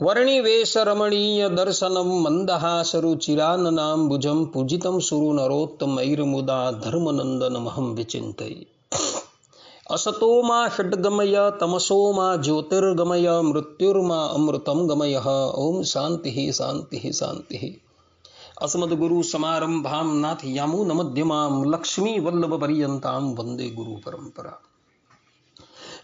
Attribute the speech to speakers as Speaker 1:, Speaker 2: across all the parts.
Speaker 1: વર્ણિવેશરમણીય દર્શનમ મંદહાસરુચિરાનનામ ભુજમ પૂજિતમ સુરુ નરોત્તમૈર્મુદા ધર્મનંદનમહં વિચિંતય અસતોમાં ષડ્ગમય તમસોમાં જ્યોતિર્ગમય મૃત્યુર્મા અમૃતમ ગમય ઓમ શાંતિ શાંતિ શાંતિ અસ્મદગુરુ સમારંભામ નાથ યામુનમધ્યમામ લક્ષ્મી વલ્લભ પર્યંતામ વંદે ગુરુ પરંપરા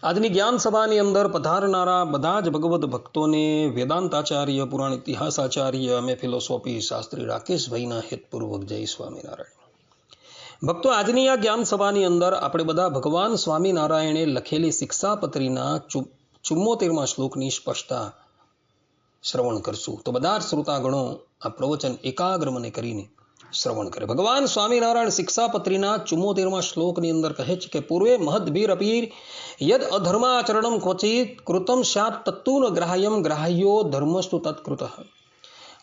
Speaker 1: આજની જ્ઞાન સભાની અંદર પધારનારા બધા જ ભગવત ભક્તોને વેદાંતાચાર્ય, પુરાણ ઇતિહાસાચાર્ય અમે ફિલોસોફી શાસ્ત્રી રાકેશભાઈના હેતપૂર્વક જય સ્વામિનારાયણ. ભક્તો, આજની આ જ્ઞાન સભાની અંદર આપણે બધા ભગવાન સ્વામિનારાયણે લખેલી શિક્ષાપત્રીના ચુમ્મોતેરમા શ્લોકની સ્પષ્ટતા શ્રવણ કરશું. તો બધા શ્રોતાગણો આ પ્રવચન એકાગ્ર મને કરીને શ્રવણ કરે. ભગવાન સ્વામિનારાયણ શિક્ષાપત્રીના ચુમ્મોતેરમાં શ્લોકની અંદર કહે છે કે, પૂર્વે મહદભીર અપીર યદ અધર્માચરણમ ક્વચિત કૃતમ શાત તત્તુન ગ્રાહ્યમ ગ્રાહ્યો ધર્મસ્તુ તત્કૃત.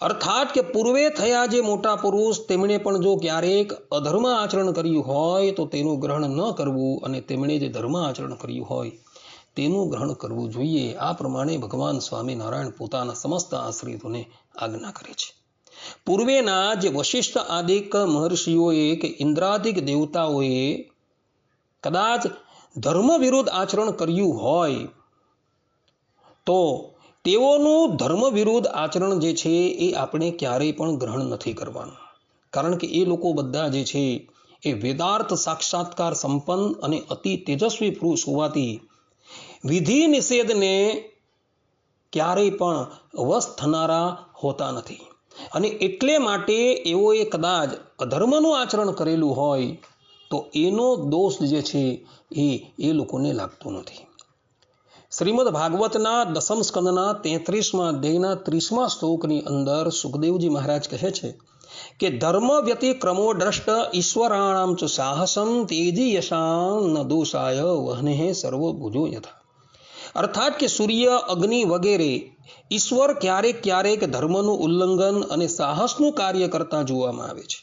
Speaker 1: અર્થાત કે, પૂર્વે થયા જે મોટા પુરુષ, તેમણે પણ જો ક્યારેક અધર્મ આચરણ કર્યું હોય, તો તેનું ગ્રહણ ન કરવું અને તેમણે જે ધર્મ આચરણ કર્યું હોય, તેનું ગ્રહણ કરવું જોઈએ. આ પ્રમાણે ભગવાન સ્વામિનારાયણ પોતાના સમસ્ત આશ્રિતોને આજ્ઞા કરે છે. પૂર્વેના જે વશિષ્ઠ આદિક મહર્ષિઓએ કે ઇન્દ્રાદિક દેવતાઓએ કદાચ ધર્મ વિરુદ્ધ આચરણ કર્યું હોય, તો તેઓનું ધર્મ વિરુદ્ધ આચરણ જે છે એ આપણે ક્યારેય પણ ગ્રહણ નથી કરવાનું. કારણ કે એ લોકો બધા જે છે એ વેદાર્થ સાક્ષાત્કાર સંપન્ન અને અતિ તેજસ્વી પુરુષ હોવાથી વિધિ નિષેધને ક્યારેય પણ વશ થનારા હોતા નથી. અને એટલે માટે એઓએ કદાચ અધર્મનું આચરણ કરેલું હોય, તો એનો દોષ જે છે એ એ લોકોને લાગતો નથી. શ્રીમદ ભાગવતના દસમ સ્કંદના તેત્રીસમાં અધ્યાયના ત્રીસમા શ્લોકની અંદર સુખદેવજી મહારાજ કહે છે કે, ધર્મ વ્યતિક્રમો દ્રષ્ટ ઈશ્વરાણામ ચ સાહસમ તેજી યશામ ન દોષાય વહને સર્વભુજો યથા. અર્થાત કે સૂર્ય અગ્નિ વગેરે ઈશ્વર ક્યારેક ક્યારેક ધર્મનું ઉલ્લંઘન અને સાહસનું કાર્ય કરતા જોવામાં આવે છે.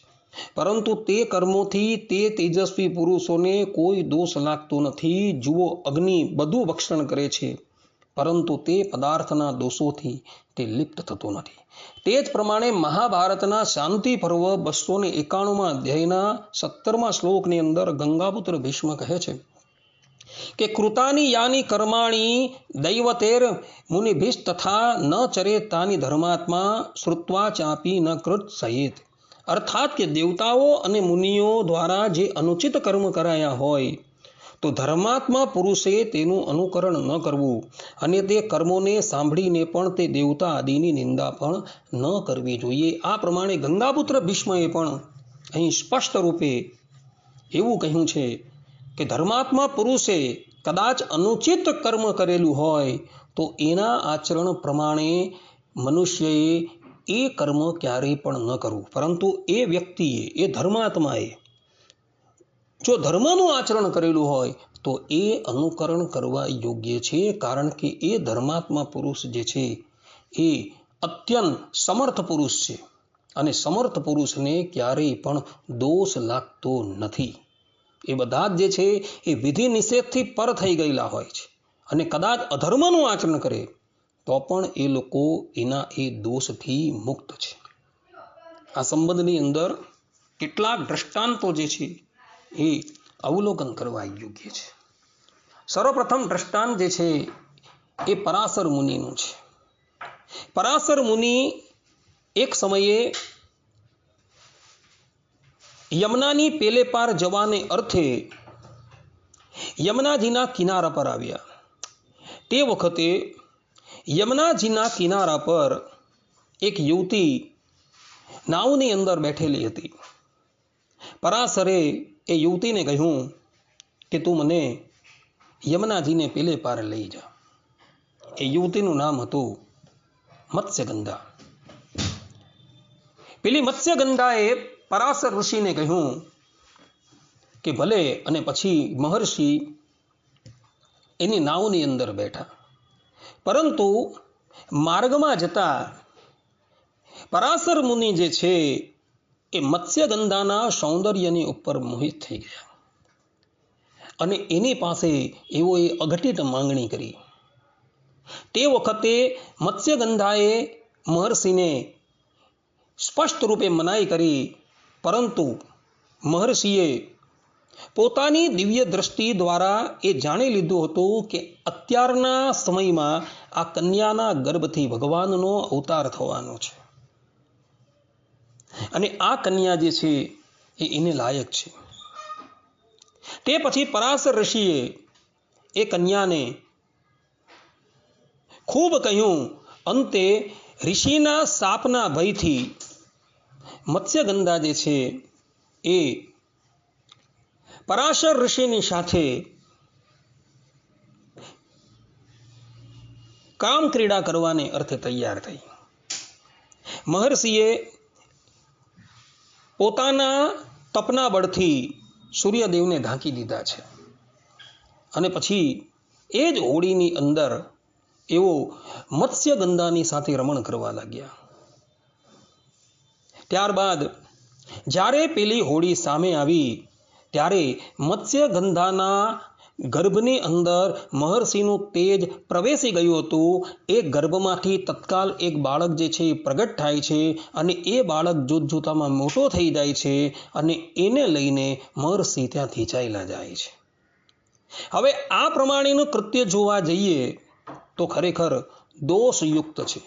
Speaker 1: પરંતુ તે કર્મોથી તે તેજસ્વી પુરુષોને કોઈ દોષ લાગતો નથી. જુઓ, અગ્નિ બધું ભક્ષણ કરે છે, પરંતુ તે પદાર્થના દોષોથી તે લિપ્ત થતો નથી. તે જ પ્રમાણે મહાભારતના શાંતિ પર્વ બસો ને એકાણુંમાં અધ્યાયના સત્તરમા શ્લોકની અંદર ગંગાપુત્ર ભીષ્મ કહે છે કે કૃતાની યાની કર્માણી દૈવતેર મુનિભિષ તથા ન ચરે તાની ધર્માત્મા શ્રુત્વા ચાપી ન કૃત સહિત. અર્થાત કે દેવતાઓ અને મુનિઓ દ્વારા જે અનુચિત કર્મ કરાયા હોય, તો ધર્માત્મા પુરુષે તેનું અનુકરણ ન કરવું અને તે કર્મોને સાંભળીને પણ તે દેવતા આદિની નિંદા પણ ન કરવી જોઈએ. આ પ્રમાણે ગંગાપુત્ર ભીષ્મએ પણ અહીં સ્પષ્ટ રૂપે એવું કહ્યું છે કે ધર્માત્મા પુરુષે કદાચ અનુચિત કર્મ કરેલું હોય, તો એના આચરણ પ્રમાણે મનુષ્યએ એ કર્મ ક્યારેય પણ ન કરવું. પરંતુ એ વ્યક્તિએ, એ ધર્માત્માએ જો ધર્મનું આચરણ કરેલું હોય, તો એ અનુકરણ કરવા યોગ્ય છે, કારણ કે એ ધર્માત્મા પુરુષ જે છે, એ અત્યંત સમર્થ પુરુષ છે. અને સમર્થ પુરુષને ક્યારેય પણ દોષ લાગતો નથી. એ બધા જ જે છે, એ વિધિ નિષેધથી પર થઈ ગયેલા હોય છે. અને કદાચ અધર્મનું આચરણ કરે, તો પણ એ લોકો એના એ દોષથી મુક્ત છે. આ સંબંધની અંદર કેટલાક દ્રષ્ટાંતો જે છે, એ અવલોકન કરવા યોગ્ય છે. સર્વપ્રથમ દ્રષ્ટાંત જે છે, એ પરાશર મુનિનું છે. પરાશર મુનિ એક સમયે યમુનાની પેલે પાર જવાને અર્થે યમુનાજીના કિનારા પર આવ્યા. તે વખતે યમુનાજીના કિનારા પર એક યુવતી નાવની અંદર બેઠેલી હતી. પરાસરે એ યુવતીને કહ્યું કે તું મને યમુનાજીને પેલે પાર લઈ જા. એ યુવતીનું નામ હતું મત્સ્યગંધા. પેલી મત્સ્યગંધાએ પરાશર ઋષિને કહ્યું કે ભલે અને પછી મહર્ષિ એની નાવની અંદર બેઠા. પરંતુ માર્ગમાં જતા પરાશર મુનિ જે છે એ મત્સ્યગંધાના સૌંદર્યની ઉપર મોહિત થઈ ગયા. અને એની પાસે એવો એ અઘટિત માંગણી કરી. તે વખતે મત્સ્યગંધાએ મહર્ષિને સ્પષ્ટ રૂપે મનાઈ કરી પરંતુ મહર્ષિએ પોતાની દિવ્ય દ્રષ્ટિ દ્વારા એ જાણી લીધું હતું કે અત્યારના સમયમાં આ કન્યાના ગર્ભથી ભગવાનનો અવતાર થવાનો છે. અને આ કન્યા જે છે એ એને લાયક છે. તે પછી પરાશર ઋષિએ એ કન્યાને ખૂબ કહ્યું, અંતે ઋષિના સાપના ભયથી મત્સ્યગંધા જે છે એ પરાશર ઋષિની સાથે કામ ક્રીડા કરવાને અર્થે તૈયાર થઈ. મહર્ષિએ પોતાના તપના બળથી સૂર્યદેવને ઢાંકી દીધા છે. અને પછી એ જ હોળીની અંદર એવો મત્સ્યગંધાની સાથે રમણ કરવા લાગ્યા. ત્યારબાદ, જ્યારે પેલી હોળી સામે આવી, ત્યારે મત્સ્યગંધાના ગર્ભની અંદર મહર્ષિનું તેજ પ્રવેશી ગયું હતું. એ ગર્ભમાંથી તત્કાલ એક બાળક જે છે એ પ્રગટ થાય છે અને એ બાળક જોત જોતામાં મોટો થઈ જાય છે અને એને લઈને મહર્ષિ ત્યાંથી ચાલ્યા જાય છે. હવે આ પ્રમાણેનું કૃત્ય જોવા જઈએ તો ખરેખર દોષયુક્ત છે.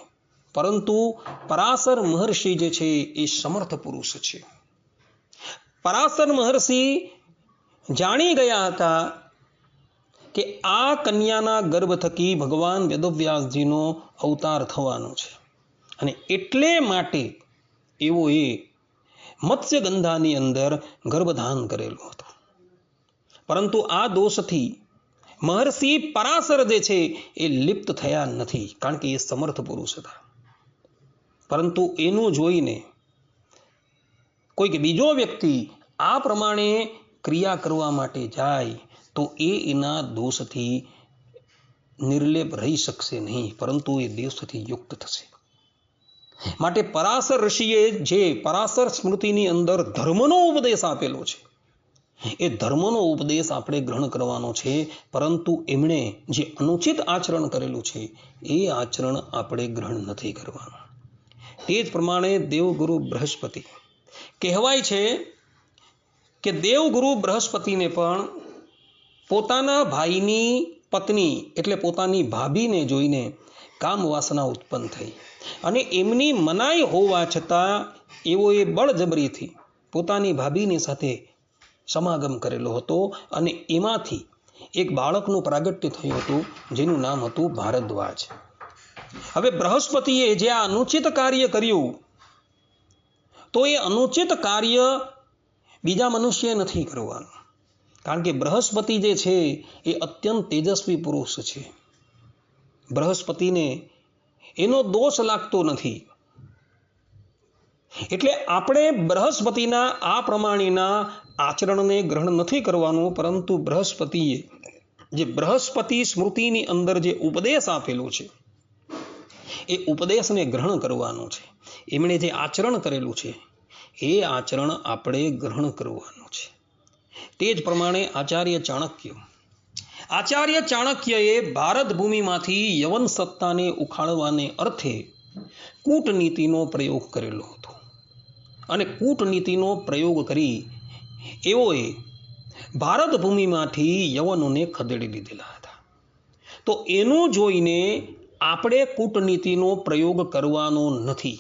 Speaker 1: પરંતુ પરાશર મહર્ષિ જે છે એ સમર્થ પુરુષ છે. પરાશર મહર્ષિ જાણી ગયા હતા કે આ કન્યાના ગર્ભ થકી ભગવાન વેદવ્યાસજીનો અવતાર થવાનો છે. અને એટલે માટે એવો એ મત્સ્યગંધાની અંદર ગર્ભધાન કરેલું હતું. પરંતુ આ દોષથી મહર્ષિ પરાશર જે છે એ લિપ્ત થયા નથી, કારણ કે એ સમર્થ પુરુષ હતા. પરંતુ એનું જોઈને કોઈક બીજો વ્યક્તિ આ પ્રમાણે ક્રિયા કરવા માટે જાય, તો એ એના દોષથી નિર્લેપ રહી શકશે નહીં, પરંતુ એ દેશથી યુક્ત થશે. માટે પરાશર ઋષિએ જે પરાશર સ્મૃતિની અંદર ધર્મનો ઉપદેશ આપેલો છે, એ ધર્મનો ઉપદેશ આપણે ગ્રહણ કરવાનો છે, પરંતુ એમણે જે અનુચિત આચરણ કરેલું છે, એ આચરણ આપણે ગ્રહણ નથી કરવાનું. તે જ પ્રમાણે દેવગુરુ બૃહસ્પતિ. કહેવાય છે કે દેવગુરુ બૃહસ્પતિને પણ પોતાના ભાઈની પત્ની એટલે પોતાની ભાભીને જોઈને કામ વાસના ઉત્પન્ન થઈ. અને એમની મનાઈ હોવા છતાં એઓએ બળજબરીથી પોતાની ભાભીની સાથે સમાગમ કરેલો હતો અને એમાંથી એક બાળકનું પ્રાગટ્ય થયું હતું, જેનું નામ હતું ભારદ્વાજ. હવે બૃહસ્પતિએ જે આ અનુચિત કાર્ય કર્યું, તો એ અનુચિત કાર્ય બીજા મનુષ્યએ નથી કરવાનું. કારણ કે બૃહસ્પતિ જે છે, એ અત્યંત તેજસ્વી પુરુષ છે. બૃહસ્પતિને એનો દોષ લાગતો નથી. એટલે આપણે બૃહસ્પતિના આ પ્રમાણેના આચરણને ગ્રહણ નથી કરવાનું, પરંતુ બૃહસ્પતિએ જે બૃહસ્પતિ સ્મૃતિની અંદર જે ઉપદેશ આપેલો છે એ ઉપદેશને ગ્રહણ કરવાનું છે. એમણે જે આચરણ કરેલું છે, એ આચરણ આપણે ગ્રહણ કરવાનું છે. તે જ પ્રમાણે આચાર્ય ચાણક્ય, આચાર્ય ચાણક્યએ ભારત ભૂમિમાંથી યવન સત્તાને ઉખાડવાને અર્થે કૂટનીતિનો પ્રયોગ કરેલો હતો. અને કૂટનીતિનો પ્રયોગ કરી એઓએ ભારત ભૂમિમાંથી યવનોને ખદેડી દીધેલા હતા. તો એનું જોઈને આપણે કૂટનીતિનો પ્રયોગ કરવાનો નથી.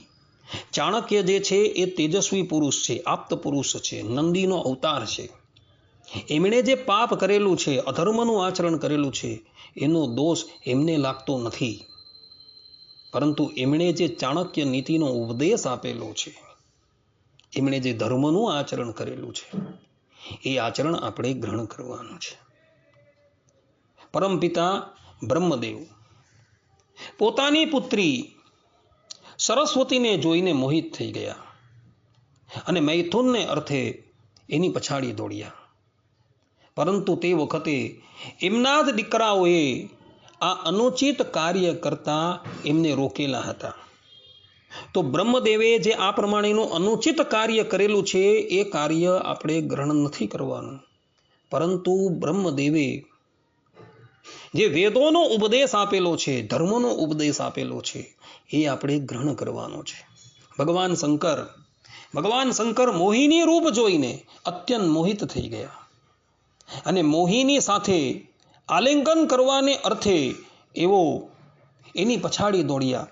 Speaker 1: ચાણક્ય જે છે એ તેજસ્વી પુરુષ છે, આપ્ત પુરુષ છે, નંદીનો અવતાર છે. એમણે જે પાપ કરેલું છે, અધર્મનું આચરણ કરેલું છે, એનો દોષ એમને લાગતો નથી. પરંતુ એમણે જે ચાણક્ય નીતિનો ઉપદેશ આપેલો છે, એમણે જે ધર્મનું આચરણ કરેલું છે, એ આચરણ આપણે ગ્રહણ કરવાનું છે. પરમપિતા બ્રહ્મદેવ પોતાની પુત્રી સરસ્વતીને જોઈને મોહિત થઈ ગયા અને મૈથુનને અર્થે એની પછાડી દોડ્યા. પરંતુ તે વખતે એમના જ દીકરાઓએ આ અનુચિત કાર્ય કરતા એમને રોકેલા હતા. તો બ્રહ્મદેવે જે આ પ્રમાણેનું અનુચિત કાર્ય કરેલું છે, એ કાર્ય આપણે ગ્રહણ નથી કરવાનું. પરંતુ બ્રહ્મદેવે જે વેદોનો ઉપદેશ આપેલો છે, ધર્મનો ઉપદેશ આપેલો છે, એ આપણે ગ્રહણ કરવાનો છે. ભગવાન શંકર ભગવાન શંકર મોહિની રૂપ જોઈને અત્યંત મોહિત થઈ ગયા. અને મોહિની સાથે આલિંગન કરવાને અર્થે એવો એની પછાડી દોડ્યા.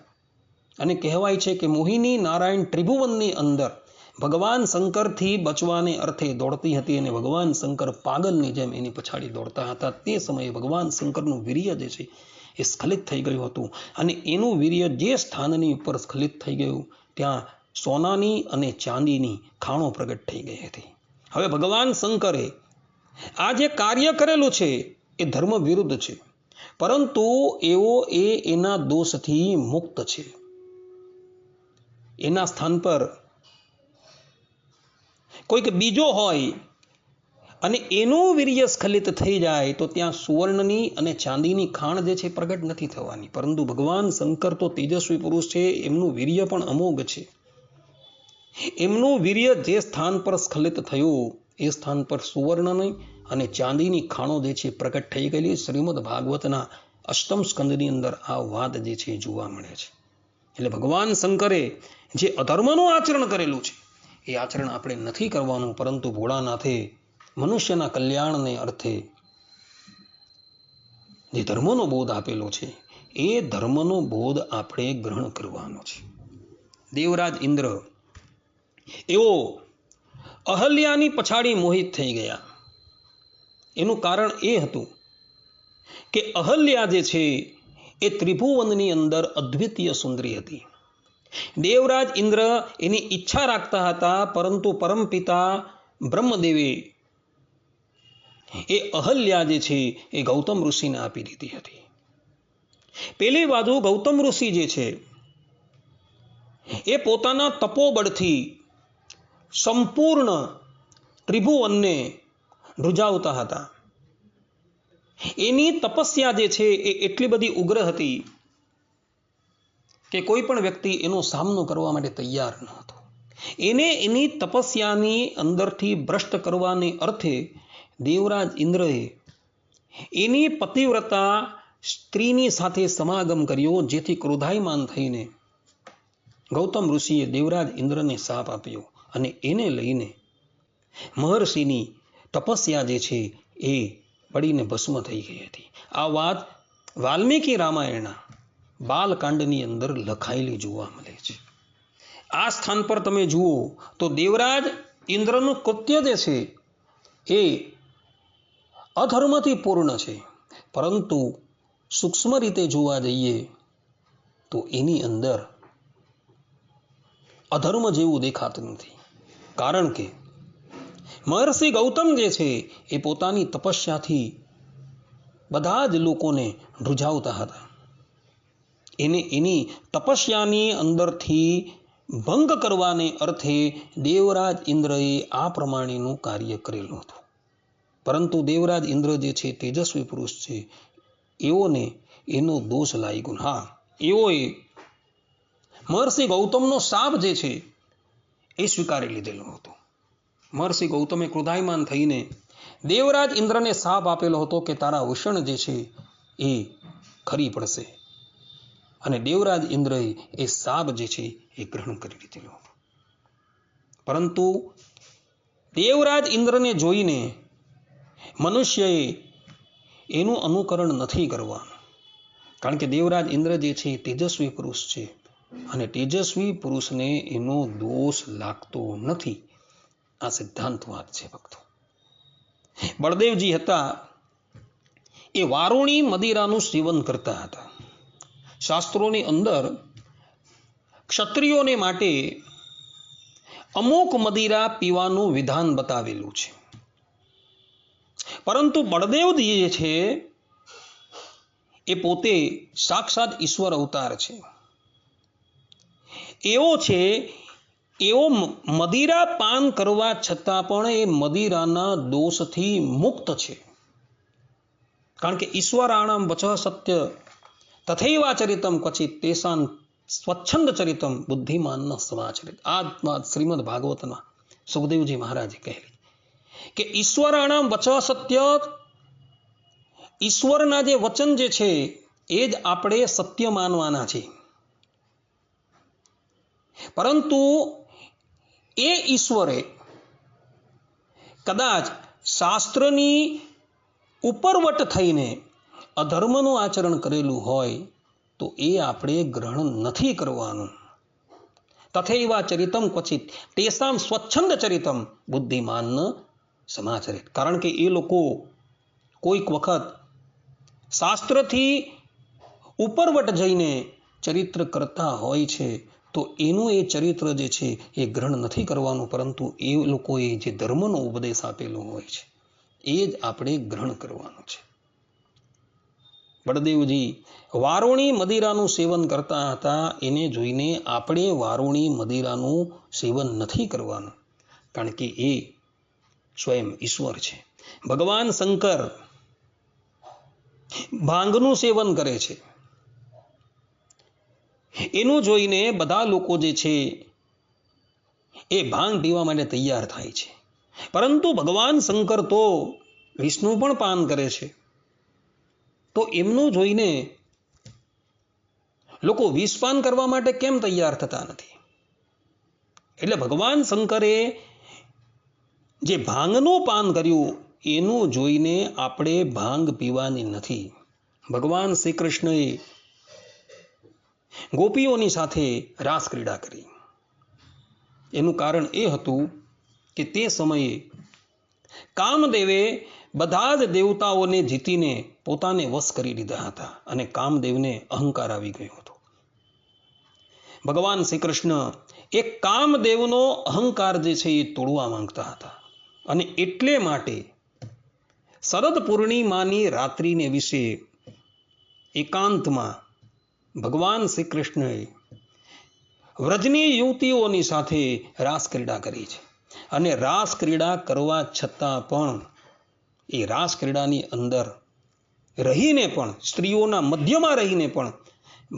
Speaker 1: અને કહેવાય છે કે મોહિની નારાયણ ત્રિભુવનની અંદર ભગવાન શંકરથી બચવાને અર્થે દોડતી હતી અને ભગવાન શંકર પાગલની જેમ એની પછાડી દોડતા હતા. તે સમયે ભગવાન શંકરનું વીર્ય જે છે એ સ્ખલિત થઈ ગયું હતું અને એનું વીર્ય જે સ્થાનની ઉપર સ્ખલિત થઈ ગયું, ત્યાં સોનાની અને ચાંદીની ખાણો પ્રગટ થઈ ગઈ હતી. હવે ભગવાન શંકરે આ જે કાર્ય કરેલું છે એ ધર્મ વિરુદ્ધ છે, પરંતુ એવો એ એના દોષથી મુક્ત છે. એના સ્થાન પર કોઈક બીજો હોય અને એનું વીર્ય સ્ખલિત થઈ જાય તો ત્યાં સુવર્ણની અને ચાંદીની ખાણ જે છે પ્રગટ નથી થવાની. પરંતુ ભગવાન શંકર તો તેજસ્વી પુરુષ છે, એમનું વીર્ય પણ અમોઘ છે. એમનું વીર્ય જે સ્થાન પર સ્ખલિત થયું, એ સ્થાન પર સુવર્ણની અને ચાંદીની ખાણો જે છે પ્રગટ થઈ ગયેલી. શ્રીમદ ભાગવતના અષ્ટમ સ્કંદની અંદર આ વાત જે છે જોવા મળે છે. એટલે ભગવાન શંકરે જે અધર્મનું આચરણ કરેલું છે એ આચરણ આપણે નથી કરવાનું, પરંતુ ભોળાનાથે મનુષ્યના કલ્યાણને અર્થે જે ધર્મનો બોધ આપેલો છે, એ ધર્મનો બોધ આપણે ગ્રહણ કરવાનો છે. દેવરાજ ઇન્દ્ર એવો અહલ્યાની પછાડી મોહિત થઈ ગયા. એનું કારણ એ હતું કે અહલ્યા જે છે, એ ત્રિભુવનની અંદર અદ્વિતીય સુંદરી હતી. દેવરાજ ઇન્દ્ર એની ઈચ્છા રાખતા હતા, પરંતુ પરમપિતા બ્રહ્મદેવે એ અહલ્યા જે છે એ ગૌતમ ઋષિને આપી દીધી હતી. પેલી બાજુ ગૌતમ ઋષિ જે છે એ પોતાના તપોબળથી સંપૂર્ણ ત્રિભુવનને રૂજાવતા હતા. એની તપસ્યા જે છે એ એટલી બધી ઉગ્ર હતી કે કોઈ પણ વ્યક્તિ એનો સામનો કરવા માટે તૈયાર ન હતો. એને એની તપસ્યાની અંદરથી ભ્રષ્ટ કરવાને અર્થે દેવરાજ ઇન્દ્રએ એની પતિવ્રતા સ્ત્રીની સાથે સમાગમ કર્યો, જેથી ક્રોધાયમાન થઈને ગૌતમ ઋષિએ દેવરાજ ઇન્દ્રને સાપ આપ્યો અને એને લઈને મહર્ષિની તપસ્યા જે છે એ પડીને ભસ્મ થઈ ગઈ હતી. આ વાત વાલ્મીકી રામાયણના બાલકાંડની અંદર લખાયેલી જોવા મળે છે. આ સ્થાન પર તમે જુઓ તો દેવરાજ ઇન્દ્રનું કૃત્ય જે છે એ અધર્મથી પૂર્ણ છે. પરંતુ સૂક્ષ્મ રીતે જોવા જઈએ તો એની અંદર અધર્મ જેવું દેખાતું નથી. કારણ કે મહર્ષિ ગૌતમ જે છે એ પોતાની તપસ્યાથી બધા જ લોકોને રૂઝાવતા હતા. એને, એની તપસ્યાની અંદરથી ભંગ કરવાને અર્થે દેવરાજ ઇન્દ્રએ આ પ્રમાણેનું કાર્ય કરેલું હતું. પરંતુ દેવરાજ ઇન્દ્ર જે છે, તેજસ્વી પુરુષ છે, એઓને એનો દોષ લાગ્યો. હા, એઓએ મહર્ષિ ગૌતમનો શાપ જે છે, એ સ્વીકારી લીધેલો હતો. મહર્ષિ ગૌતમે ક્રોધાયમાન થઈને દેવરાજ ઇન્દ્રને શાપ આપેલો હતો કે તારા ઉષણ જે છે, એ ખરી પડશે. અને દેવરાજ ઇન્દ્રએ એ શાપ જે છે એ ગ્રહણ કરી લીધેલો. પરંતુ દેવરાજ ઇન્દ્રને જોઈને મનુષ્યએ એનું અનુકરણ નથી કરવાનું. કારણ કે દેવરાજ ઇન્દ્ર જે છે એ તેજસ્વી પુરુષ છે અને તેજસ્વી પુરુષને એનો દોષ લાગતો નથી. આ સિદ્ધાંત વાત છે ભક્તો. બળદેવજી હતા. એ વારુણી મદિરાનું સેવન કરતા હતા. શાસ્ત્રોની અંદર ક્ષત્રિયોને માટે અમુક મદિરા પીવાનું વિધાન બતાવેલું છે. પરંતુ બળદેવજી જે છે એ પોતે સાક્ષાત ઈશ્વર અવતાર છે. એવો છે, એવો મદિરા પાન કરવા છતાં પણ એ મદિરાના દોષથી મુક્ત છે. કારણ કે ઈશ્વરાણામ વચ સત્ય તથૈવાચરિતમ ક્વચિત તેસાન સ્વચ્છંદ ચરિતમ બુદ્ધિમાન સમાચરિત આ શ્રીમદ ભાગવતમાં સુખદેવજી મહારાજે કહેલી કે ઈશ્વરાણામ વચ સત્ય ઈશ્વરના જે વચન જે છે એ જ આપણે સત્ય માનવાના છે પરંતુ એ ઈશ્વરે કદાચ શાસ્ત્રની ઉપરવટ થઈને અધર્મનું આચરણ કરેલું હોય તો એ આપણે ગ્રહણ નથી કરવાનું. તથૈવા ચરિતમ ક્વચિત. તેસામ સ્વચ્છંદ ચરિતમ બુદ્ધિમાન સમાચરિત. કારણ કે એ લોકો કોઈક વખત શાસ્ત્રથી ઉપરવટ જઈને ચરિત્ર કરતા હોય છે, તો એનું એ ચરિત્ર જે છે એ ગ્રહણ નથી કરવાનું, પરંતુ એ લોકોએ જે ધર્મનો ઉપદેશ આપેલો હોય છે, એ જ આપણે ગ્રહણ કરવાનું છે. બળદેવજી વારુણી મદિરાનું સેવન કરતા હતા. એને જોઈને આપણે વારુણી મદિરાનું સેવન નથી કરવાનું, કારણ કે એ સ્વયં ઈશ્વર છે. ભગવાન શંકર ભાંગનું સેવન કરે છે. એનું જોઈને બધા લોકો જે છે એ ભાંગ પીવા માટે તૈયાર થાય છે. પરંતુ ભગવાન શંકર તો વિષ્ણુ પણ પાન કરે છે. તો એમનું જોઈને લોકો વિષપાન કરવા માટે કેમ તૈયાર થતા નથી? એટલે ભગવાન શંકરે જે ભાંગનું પાન કર્યું, એનું જોઈને આપણે ભાંગ પીવાની નથી. ભગવાન શ્રી કૃષ્ણએ ગોપીઓની સાથે રાસ ક્રીડા કરી. એનું કારણ એ હતું કે તે સમયે કામદેવે બધા જ દેવતાઓને જીતીને પોતાને વશ કરી લીધા હતા અને કામદેવને અહંકાર આવી ગયો હતો. ભગવાન શ્રી કૃષ્ણ એ કામદેવનો અહંકાર જે છે એ તોડવા માંગતા હતા. અને એટલે માટે શરદ પૂર્ણિમાની રાત્રિને વિશે એકાંતમાં ભગવાન શ્રી કૃષ્ણએ વ્રજની યુવતીઓની સાથે રાસ ક્રીડા કરી છે. અને રાસ ક્રીડા કરવા છતાં પણ એ રાસ અંદર રહીને પણ, સ્ત્રીઓના મધ્યમાં રહીને પણ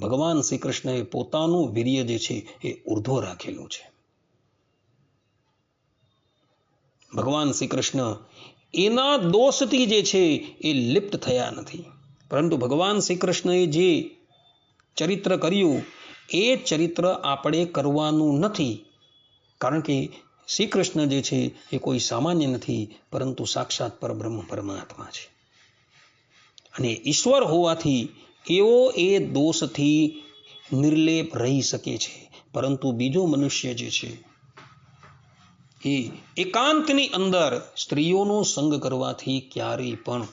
Speaker 1: ભગવાન શ્રી કૃષ્ણએ પોતાનું વીર્ય જે છે એ ઉર્ધ્વ રાખેલું છે. ભગવાન શ્રી કૃષ્ણ એના દોષથી જે છે એ લિપ્ત થયા નથી. પરંતુ ભગવાન શ્રી કૃષ્ણએ જે ચરિત્ર કર્યું, એ ચરિત્ર આપણે કરવાનું નથી. કારણ કે શ્રી કૃષ્ણ જે છે એ કોઈ સામાન્ય નથી, પરંતુ સાક્ષાત પરબ્રહ્મ પરમાત્મા છે. અને ઈશ્વર હોવાથી એવો એ દોષથી નિર્લેપ રહી શકે છે. પરંતુ બીજો મનુષ્ય જે છે એ એકાંતની અંદર સ્ત્રીઓનો સંગ કરવાથી ક્યારેય પણ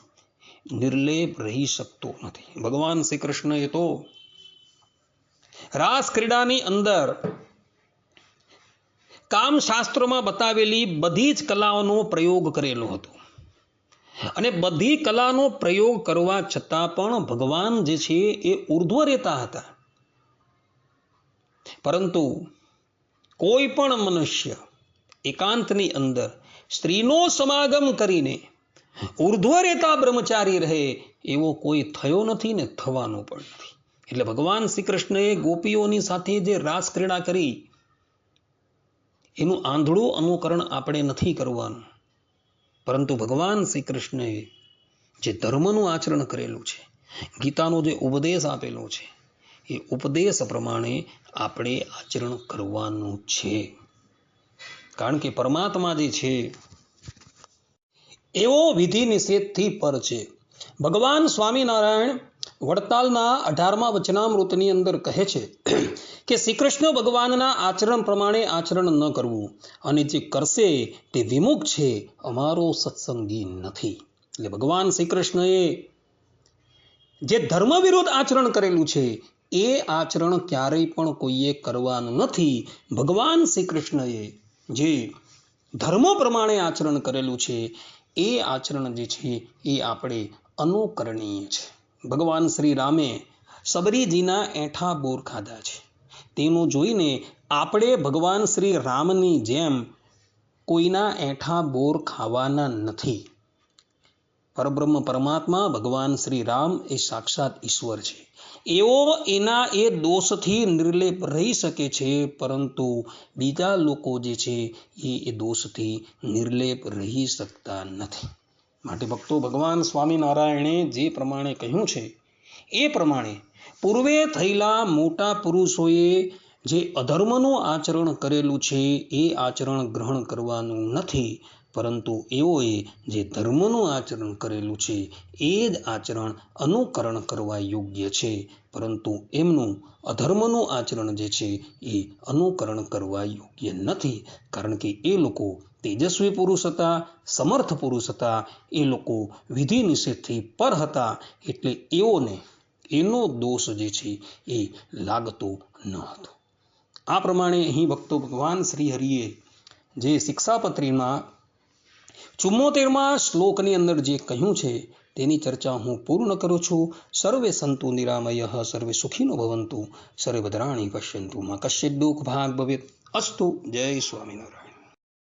Speaker 1: નિર્લેપ રહી શકતો નથી. ભગવાન શ્રી કૃષ્ણએ તો રાસ ક્રીડાની અંદર કામશાસ્ત્રોમાં બતાવેલી બધી જ કલાઓનો પ્રયોગ કરેલો હતો. અને બધી કલાનો પ્રયોગ કરવા છતાં પણ ભગવાન જે છે એ ઉર્ધ્વ રહેતા હતા. પરંતુ કોઈ પણ મનુષ્ય એકાંતની અંદર સ્ત્રીનો સમાગમ કરીને ઉર્ધ્વ રહેતા બ્રહ્મચારી રહે એવો કોઈ થયો નથી ને થવાનો પણ નથી. એટલે ભગવાન શ્રી કૃષ્ણએ ગોપીઓની સાથે જે રાસ ક્રીડા કરી એનું આંધળું અનુકરણ આપણે નથી કરવાનું. પરંતુ ભગવાન શ્રી કૃષ્ણએ જે ધર્મનું આચરણ કરેલું છે, ગીતાનો જે ઉપદેશ આપેલો છે, એ ઉપદેશ પ્રમાણે આપણે આચરણ કરવાનું છે. કારણ કે પરમાત્મા જે છે, એવો વિધિ નિષેધથી પર છે. ભગવાન સ્વામિનારાયણ વડતાલના અઢારમા વચનામૃતની અંદર કહે છે કે શ્રી કૃષ્ણ ભગવાનના આચરણ પ્રમાણે આચરણ ન કરવું. અને જે કરશે તે વિમુખ છે, અમારો સત્સંગી નથી. એટલે ભગવાન શ્રી કૃષ્ણએ જે ધર્મ વિરુદ્ધ આચરણ કરેલું છે, એ આચરણ ક્યારેય પણ કોઈએ કરવાનું નથી. ભગવાન શ્રી કૃષ્ણએ જે ધર્મ પ્રમાણે આચરણ કરેલું છે, એ આચરણ જે છે, એ આપણે અનુકરણીય છે. ભગવાન શ્રી રામે સબરીજીના એઠા બોર ખાધા છે. તેનું જોઈને આપણે ભગવાન શ્રી રામની જેમ કોઈના એઠા બોર ખાવાના નથી. પરબ્રહ્મ પરમાત્મા ભગવાન શ્રી રામ એ સાક્ષાત ઈશ્વર છે. એવો એના એ દોષથી નિર્લેપ રહી શકે છે, પરંતુ બીજા લોકો જે છે એ એ દોષથી નિર્લેપ રહી શકતા નથી. માટે ભક્તો ભગવાન સ્વામિનારાયણે જે પ્રમાણે કહ્યું છે, એ પ્રમાણે પૂર્વે થયેલા મોટા પુરુષોએ જે અધર્મનું આચરણ કરેલું છે, એ આચરણ ગ્રહણ કરવાનું નથી. પરંતુ એઓએ જે ધર્મનું આચરણ કરેલું છે, એ જ આચરણ અનુકરણ કરવા યોગ્ય છે. પરંતુ એમનું અધર્મનું આચરણ જે છે, એ અનુકરણ કરવા યોગ્ય નથી. કારણ કે એ લોકો તેજસ્વી પુરુષ હતા, સમર્થ પુરુષ હતા, એ લોકો વિધિ નિષેધથી પર હતા, એટલે એઓને એનો દોષ જે છે, એ લાગતો ન હતો. આ પ્રમાણે અહીં ભક્તો ભગવાન શ્રી હરિએ જે શિક્ષાપત્રીમાં ચુમ્મોતેરમાં શ્લોકની અંદર જે કહ્યું છે, તેની ચર્ચા હું પૂર્ણ કરું છું. સર્વે સંતુ નિરામય, સર્વે સુખીનો ભવંતુ સર્વે પશ્યંતુ. માં કશ્ય દુઃખ ભાગ ભવેત. અસ્તુ. જય સ્વામિનારાયણ.